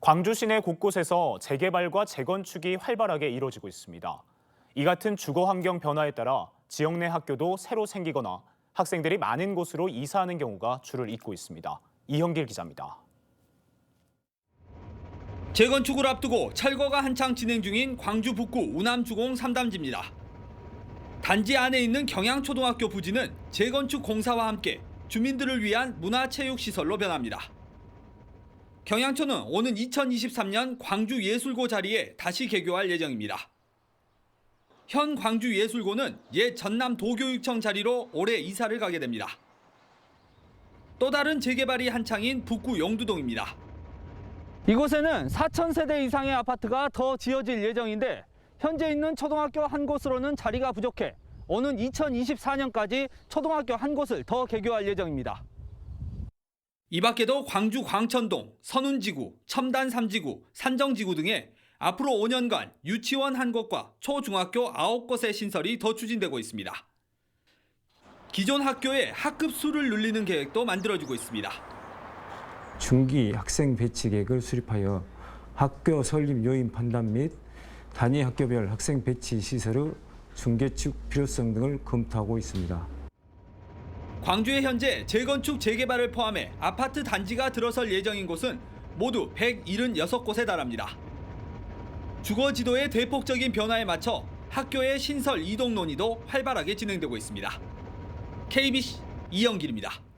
광주 시내 곳곳에서 재개발과 재건축이 활발하게 이루어지고 있습니다. 이 같은 주거 환경 변화에 따라 지역 내 학교도 새로 생기거나 학생들이 많은 곳으로 이사하는 경우가 줄을 잇고 있습니다. 이형길 기자입니다. 재건축을 앞두고 철거가 한창 진행 중인 광주 북구 우남주공 3단지입니다. 단지 안에 있는 경양초등학교 부지는 재건축 공사와 함께 주민들을 위한 문화체육시설로 변합니다. 경양초는 오는 2023년 광주예술고 자리에 다시 개교할 예정입니다. 현 광주예술고는 옛 전남 도교육청 자리로 올해 이사를 가게 됩니다. 또 다른 재개발이 한창인 북구 용두동입니다. 이곳에는 4천 세대 이상의 아파트가 더 지어질 예정인데 현재 있는 초등학교 한 곳으로는 자리가 부족해 오는 2024년까지 초등학교 한 곳을 더 개교할 예정입니다. 이 밖에도 광주 광천동, 선운지구, 첨단 3지구, 산정지구 등에 앞으로 5년간 유치원 한 곳과 초중학교 9곳의 신설이 더 추진되고 있습니다. 기존 학교의 학급 수를 늘리는 계획도 만들어지고 있습니다. 중기 학생 배치 계획을 수립하여 학교 설립 요인 판단 및 단위 학교별 학생 배치 시설의 중개축 필요성 등을 검토하고 있습니다. 광주에 현재 재건축 재개발을 포함해 아파트 단지가 들어설 예정인 곳은 모두 176곳에 달합니다. 주거 지도의 대폭적인 변화에 맞춰 학교의 신설 이동 논의도 활발하게 진행되고 있습니다. KBC 이영길입니다.